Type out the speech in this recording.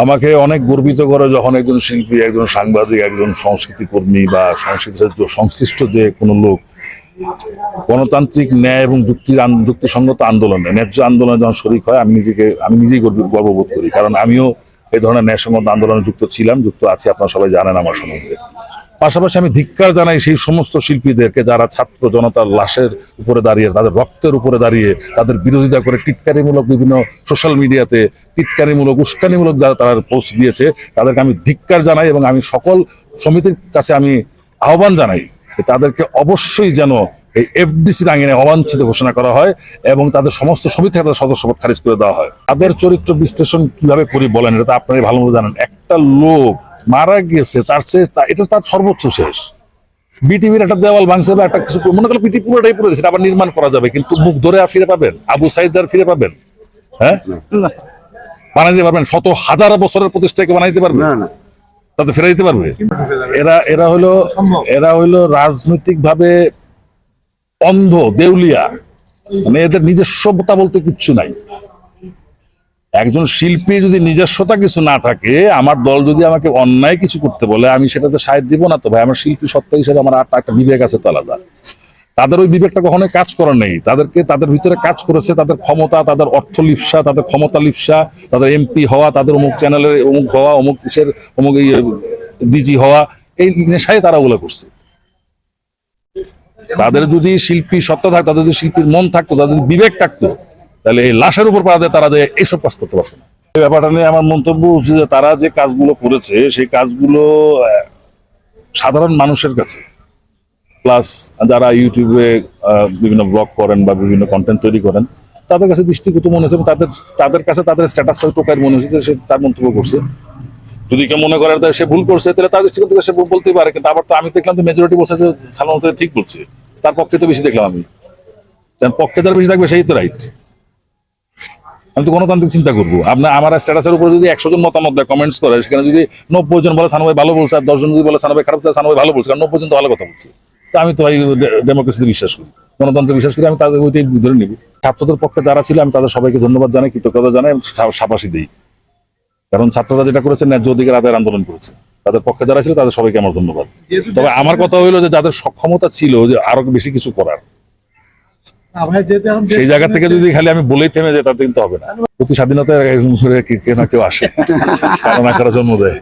আমাকে অনেক গর্বিত করে যখন একজন শিল্পী, একজন সাংবাদিক, একজন সংস্কৃতি কর্মী বা সংস্কৃতি সংশ্লিষ্ট যে কোনো লোক গণতান্ত্রিক ন্যায় এবং যুক্তির আন- যুক্তিসঙ্গত আন্দোলনে, ন্যায্য আন্দোলনে যখন শরিক হয়, আমি নিজেকে, আমি নিজেই গর্ব- গর্ববোধ করি। কারণ আমিও এই ধরনের ন্যায়সঙ্গত আন্দোলনে যুক্ত ছিলাম, যুক্ত আছি, আপনারা সবাই জানেন আমার সম্বন্ধে। পাশাপাশি আমি ধিক্কার জানাই সেই সমস্ত শিল্পীদেরকে যারা ছাত্র জনতার লাশের উপরে দাঁড়িয়ে, তাদের রক্তের উপরে দাঁড়িয়ে, তাদের বিরোধিতা করে টিটকারিমূলক বিভিন্ন সোশ্যাল মিডিয়াতে টিটকারিমূলক, উস্কানিমূলক যারা তারা পোস্ট দিয়েছে, তাদেরকে আমি ধিক্কার জানাই এবং আমি সকল সমিতির কাছে আমি আহ্বান জানাই তাদেরকে অবশ্যই যেন এই এফডিসির আইনে অবাঞ্ছিত ঘোষণা করা হয় এবং তাদের সমস্ত সমিতি তাদের সদস্যপদ খারিজ করে দেওয়া হয়। তাদের চরিত্র বিশ্লেষণ কীভাবে করি বলেন, এটা তো আপনারাই ভালো জানেন। একটা লোক মারা গেছে তার তা- এটা তার সর্বোচ্চ শেষ। বিটিভির একটা দেওয়াল ভাঙছে বা একটা কিছু মনে করলে পিটি পুরোটাই পুরো সেটা আবার নির্মাণ করা যাবে কিন্তু মুখ ধরে আর ফিরে পাবেন আবু সাইদ আর ফিরে পাবেন হ্যাঁ? বানাইতে পারবেন শত হাজার বছরের প্রতিষ্ঠাকে বানাইতে পারবেন তাতে ফেরাই দিতে পারবে? এরা এরা হলো এরা হইল রাজনৈতিক ভাবে অন্ধ দেউলিয়া। মানে এদের নিজস্বতা বলতে কিচ্ছু নাই। একজন শিল্পী যদি নিজস্বতা কিছু না থাকে, আমার দল যদি আমাকে অন্যায় কিছু করতে বলে, আমি সেটাতে সাহায্য দিব না তো ভাই। আমার শিল্পী সত্তা হিসেবে আমার আর একটা বিবেক আছে তো আলাদা। তাদের ওই বিবেকটা কখনোই কাজ করার নেই। তাদেরকে তাদের ভিতরে কাজ করেছে তাদের ক্ষমতা, তাদের অর্থ লিপসা, তাদের ক্ষমতা লিপসা, তাদের এমপি হওয়া, তাদের অমুক চ্যানেলের অমুক হওয়া, অমুক কিসের অমুক ডিজি হওয়া, এই নেশায় তারা ওগুলো করছে। তাদের যদি শিল্পী সত্তা থাকতো, তাদের যদি শিল্পীর মন থাকতো, তাদের যদি বিবেক থাকতো তাহলে এই লাশের উপর পাড়া দিয়ে তারা যে এইসব কাজ করতে পারতো না। এই ব্যাপারটা নিয়ে আমার মন্তব্য হচ্ছে যে তারা যে কাজগুলো করেছে, সেই কাজগুলো সাধারণ মানুষের কাছে প্লাস যারা ইউটিউবে বিভিন্ন ব্লগ করেন বা বিভিন্ন কন্টেন্ট তৈরি করেন, তাদের কাছে দৃষ্টিগত মনে হয়েছে তাদের তাদের কাছে তাদের স্ট্যাটাসটা টোকার মনে হয়েছে যে সে তার মন্তব্য করছে। যদি কেউ মনে করে সে ভুল করছে, তাহলে তার থেকে সে ভুল বলতেই পারে, কিন্তু আবার তো আমি দেখলাম যে মেজরিটি বলছে যে হোসেন ঠিক বলছে। তার পক্ষে তো বেশি দেখলাম আমি। তার পক্ষে যারা বেশি থাকবে, সেই তো রাইট আমি তো গণতান্ত্রিক চিন্তা করব। আপনার আমার স্ট্যাটাসের উপরে যদি একশো জন মতামত দেয় কমেন্টস করে সেখানে যদি নব্বই জন বলে সানবাই ভালো বলছে আর দশজন যদি বলে সানবাই খারাপ বলছে সানবাই ভালো বলছে কারণ নব্বই জন তো ভালো কথা বলছে। তো আমি তো এই ডেমোক্রেসিতে বিশ্বাস করি। গণতন্ত্রে বিশ্বাস করি আমি তাদের ওইটাই ধরে নিব। ছাত্রদের পক্ষে যারা ছিল আমি তাদের সবাইকে ধন্যবাদ জানাই কৃতজ্ঞতা জানাই সাবাসী দিই। কারণ ছাত্ররা যেটা করেছে ন্যায্য অধিকার আদায়ের আন্দোলন করেছে। তাদের পক্ষে যারা ছিল তাদের সবাইকে আমার ধন্যবাদ। তবে আমার কথা হইল যে যাদের সক্ষমতা ছিল যে আরও বেশি কিছু করার সেই জায়গা থেকে যদি খালি আমি বলেই থেমে যাই তাতে কিন্তু হবে না। প্রতি স্বাধীনতায় কেউ না কেউ আসে কারণ একটা জন্ম দেয়।